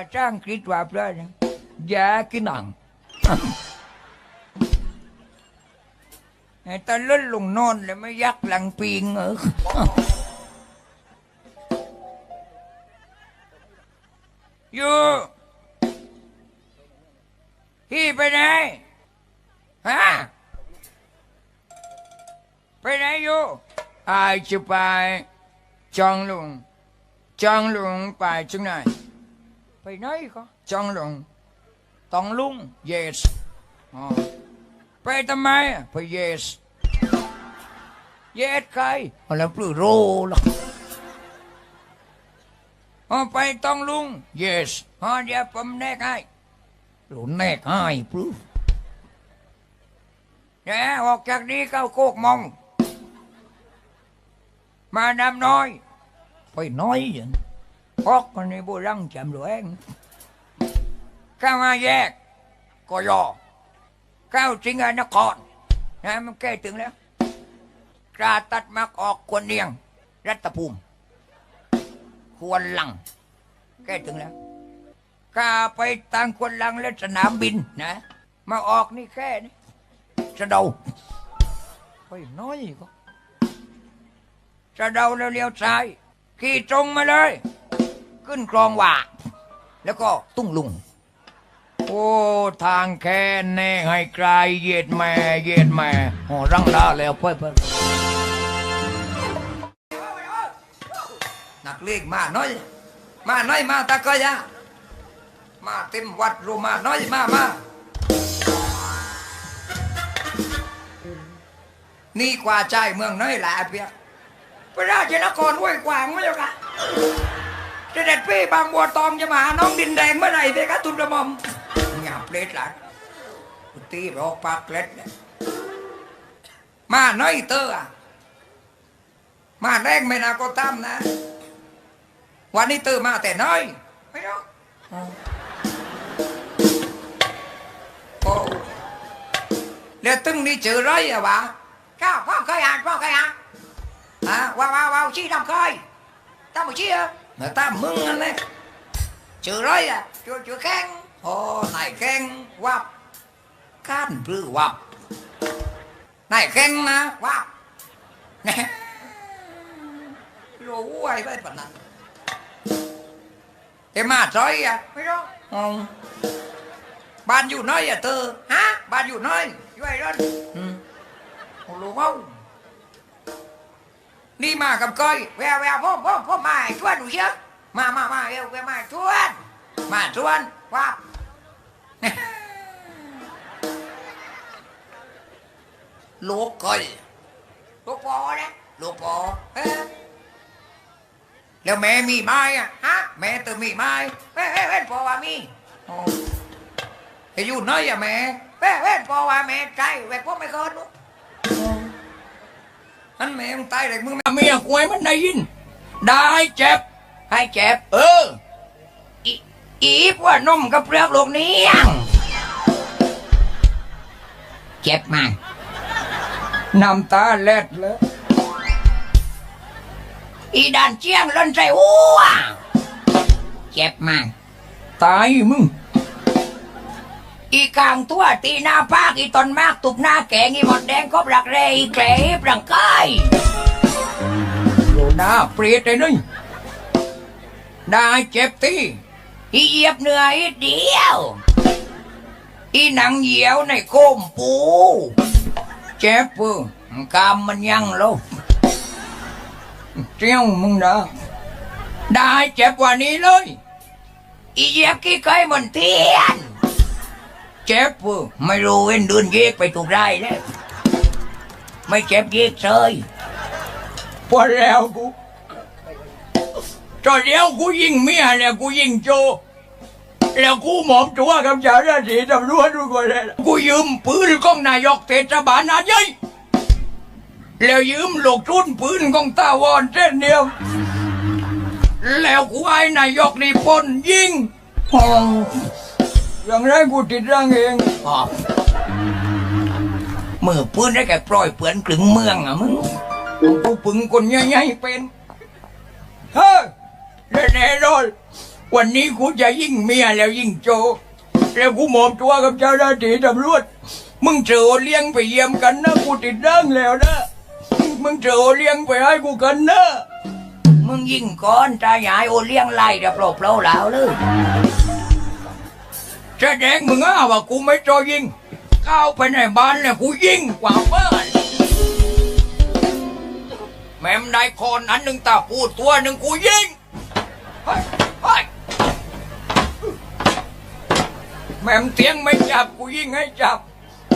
าษาอังกฤษว่าเปล่าเนี่ยากินหนังไอ้ตาเล่นลงนอนเลยไม่ยักหลังปิงเอออยู่พี่ไปไหนฮะไปไหนอยู่อายจะไปจองหลงจองหลงไปจังไหน ไปไหนก็จองหลงตองลุง yes อ๋อไปทำไมไป yes yes ใครอาแล้วปลื้อโรหรอกอ๋อไปต้องลุง yes อ๋อเดี๋ยวผมแนกให้รู้แนกให้ปลื้เนี่ยออกจากนี้เข้าโคกมองมานำน้อ พอกคนนี้โบรังจำหลวงเข้ามาแยกก็ยอเข้าสิงห์นครนะมันใกล้ถึงแล้วกราตัดมักออกควรเนียง รัตภูมิ ควรลังใกล้ถึงแล้วกาไปทางควรลังและสนามบินนะ มาออกนี่แค่นี้สะเดาไปน้อยก็สะเดาแล้วเลี้ยวซ้ายขี่ตรงมาเลย ขึ้นคลองหว่า แล้วก็ตุ้งลุง โอ้ ทางแค่แน่ให้ไกลเหยียดแม่เหยียดแม่โอ้รังดาแล้วเพื่อนเพ่อนนักเลงมาน้อย มาน้อยมาตะก้อยะมาเต็มวัดรูมาน้อยมามานี่กว่าใจเมืองน้อยแหละเพียพระราชนครห้วยขวางไม่ใช่กะ เด็จพี่บางบัวตองจะมาน้องดินแดงเมื่อไหร่เพคะทุนกระหม่อมหยาบเล็ดหลังตีรอกปากเล็ดเนี่ยมาน้อยเตอร์มาแรงไม่นาก็ตามนะ วันนี้เตื่นมาแต่น้อย ไม่รู้โอ้แล้วตึ้งนี่เจอไรอะวะก้าวพ่อเคยอ่านพ่อเคยอ่านฮะว้าวว้าวว้าวชี้ทำเคยตามมาชี้เออ ตามมึงนั่นแหละเจอไรอะเจอเจอแข้งโอ้นายแข้งวับก้านปลื้อวับนายแข้ง นี่มากับก้อยแววแววพ่อพ่อพ่อมาชวนหนูเชียมามามาเอวแวมาชวน มาชวนว้าลูกก้อยลูกปอนะลูกปอแล้วแม่มีไม้อะฮะแม่เติมมีไม้เฮ้ยเฮ้ยเฮ้ยพอว่ามีอ๋อไอ้ยู่น้อยอะแม่เฮ้ยเฮ้ยพอว่าแม่ใจแหวกพวกไม่เกินลูก นั่นแม่งตายเลยมึงแม่เมียกวยมันได้ยินได้เจ็บ ให้เจ็บ เออ อีอีว่านมกับเปลือกลูกเนี้ยงเจ็บมากน้ำตาเล็ดเลยอีด่านเจียงล่นใจอ้วเจ็บมากตายมึง อีกลางตัวตีหน้าภาคอีตนมากตุบหน้าแกงอีหมดแดงก็ปลักเรอีแกลบรังกายโลหน้าเปรียดเลยนี่ได้เจ็บตีอีเหยียบเหนื่อยเดียว อีหนังเหยียวในโคมปู เจ็บปึงกามมันยังลงเจ้ามึงนะได้เจ็บกว่านี้เลย อีเย็บกี้เคยมันเทียน เจ็บปะไม่รู้เว้นเดินเยกไปถูกได้แล้วไม่เจ็บเยกเลยพอแล้วกูตอนเดียวกูยิงเมียแล้วกูยิงโจ แล้วกูหมอบตัวกับจ้าหน้าที่ตำรวจทุกคนเลยกูยืมปืนของนายกเทศบาลนาใหญ่แล้วยืมลูกทุนปืนของตาวอนเส้นเดียว แล้วกูไอ้นายกนี่ปนยิงอ๋อ อย่างไรกูติดร่างเองอ๋อมือปืนได้แก่ปล่อยเปือนกลึงเมืองอะมึงกูปึงคนใหญ่ๆเป็นเฮ้ยแน่ๆนอนวันนี้กูจะยิ่งเมียแล้วยิ่งโจ แล้วกูหมอบตัวกับเจ้าหน้าที่ตำรวจมึงเจอเลี้ยงไปเยี่ยมกันนะกูติดเรื่องแล้วนะ มึงเจอเลี้ยงไปให้กูกันนะ มึงยิ่งก่อนตายายโอเลี้ยงไล่เดี๋ยวเปล่าเปล่าๆแล้วเลย แสดงมึงอ้าว่ากูไม่จอยิงเข้าไปในบ้านเนี่ยกูยิงกว่าเพื่อนแม่มได้คนอันหนึ่งตาพูดตัวหนึ่งกูยิงเฮ้ยเฮ้ยแม่มเตียงไม่จับกูยิงให้จับ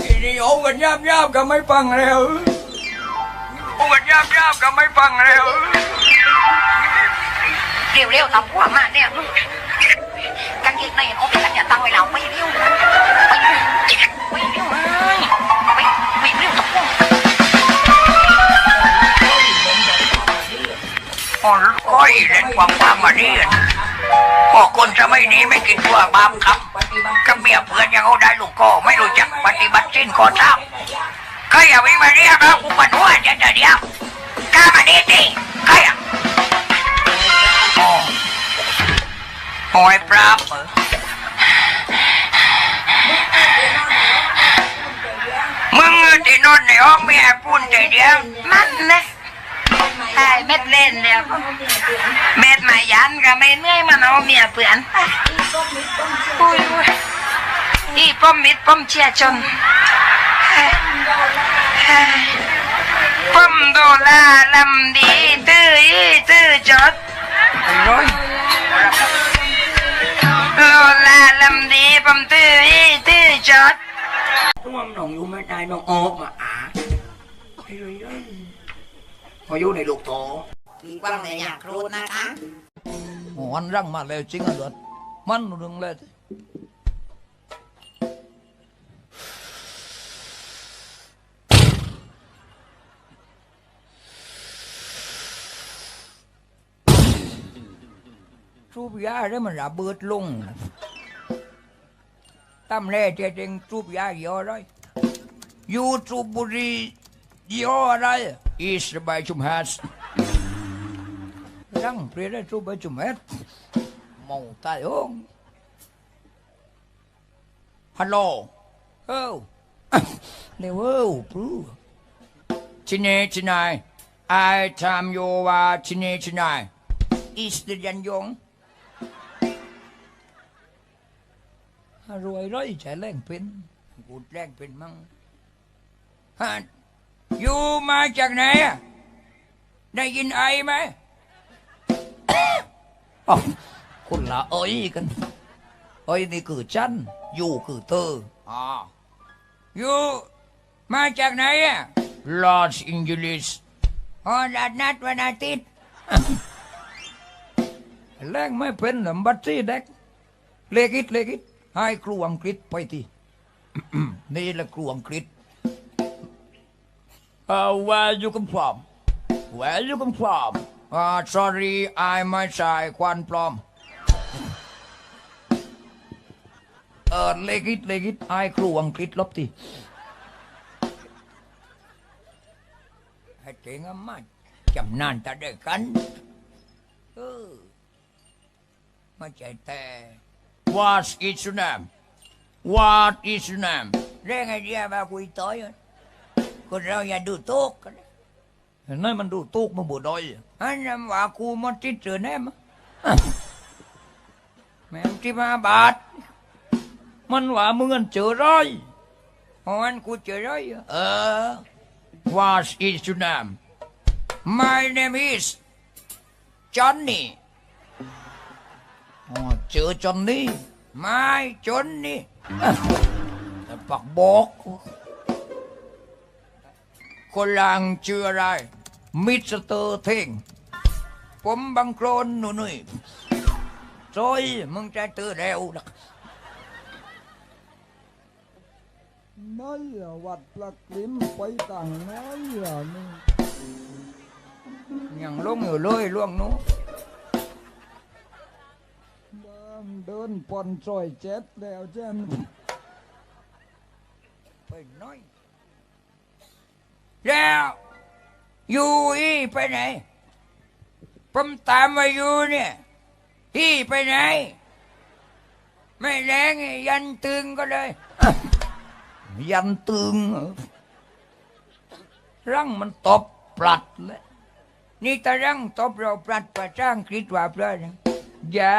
ทีนี้โอ้กันยาบยาบก็ไม่ฟังแล้วโอ้กันยาบยาบก็ไม่ฟังแล้วเร็วๆตำพวกมาเนี่ยกางเกงในเอา ไปกันอย่าตั้งไว้เราไม่เร็วไม่เร็วไม่เร็วเลยไม่ไม่เร็วตำพวกอ๋อก้อยเล่นความความมาดีพอคนจะไม่นี้ไม่กินตัวบาปครับกับเมียเพื่อนยังเอาได้ลูกก็ไม่รู้จักปฏิบัติสิ้นขอท้าใครอย่าวิ่งมาเรียกนะกูปวดหัวจะเดียวกล้ามาดีดิใครอะอ๋อหอยปราบเหรอมึงที่ นอนในห้องเมียปุ่นใจเดียวมันนะไอ้เม็ดเล่นแล้วเม็ดมายันก็ไม่เหนื่อยมันเอาเมียเปื่อนปุ้ยอีป้อมมิดป้อมเชียจนป้อมโดลาลำดีตื้ออีตื้อจดร้อยโดลาลำดีป้อมตื้ออีตื้อจด มน้องอยู่ไม่ได้น้องออกมาอ่าไอ้เลยพออยู่ในลูกโตมีความในอยากรู้นะคะมันรังมาแล้วจริงอะเดือดมันเรื่องเลยสูบยาได้มันระเบิดลง ตั้มเล่เจเจงจูบยาเยอะเลยยูจูบบุรีเยอะอะไรอีสบายชุมฮัสรังเปลี่ยนจูบไปชุมฮัสมองตายองฮัลโหลเอ้เลวลปลูชินีชินายไอทำโยวาชินีชินายอีสเดียนยง ไอไหมอ้าวคนละเอ้ยกันเอ้ยนี่คือฉันอยู่คือเธออ่าอยู่มาจากไหนอะลอสแองเจลิสอ๋อนัดนัดวันอาทิตย์แรงไม่เป็นหรอบัตรซี่เด็กเลกิดเลกิด ให้ครูอังกฤษไปทีนี่แหละครูอังกฤษ Uh, where you come from? Where you come from? Uh, sorry, I ไม่ใช่ควันปลอมเออเลกิดเลกิดไอ้ครูอังกฤษลบทีให้เจ๋งมากจำนานแต่เด็กกันเออไม่ใช่แต่ What is your name? What is your name? Đây ngày đi vào quỳ tới rồi. Còn rau nhà đủ tốt. Nói mình đủ tốt mà bữa đôi. Anh em bà cu mà trên trường em. Mẹ em chỉ ba bát. Mình bà mừng anh chữa rồi. Hồ anh cu chữa rồi. Ờ. What is your name? My name is Johnny. เจอจอนนี่ไม่จอนนี่แต่ปักบอกกูคนหลังชื่ออะไร มิสเตอร์เท่งผมบังโคลนหนุ่ยๆซอยมึงจะเตือเร็วนะน้อยอะวัดปลักลิ้มไปต่างน้อยอะนี่ยังลงอยู่เลยล่วงนู้ เดินเดินปอนซอยเจ็ดแล้วเจ้นไปน้อย แล้วอยู่อีไปไหนผมตามมาอยู่เนี่ยพี่ไปไหน ไม่แรงยันตึงก็เลย ยันตึงรอรังมันตบปลัดเลยนี่ตะรังตบเราปลัดประจ้างกฤษว่าเพื่อนอย่า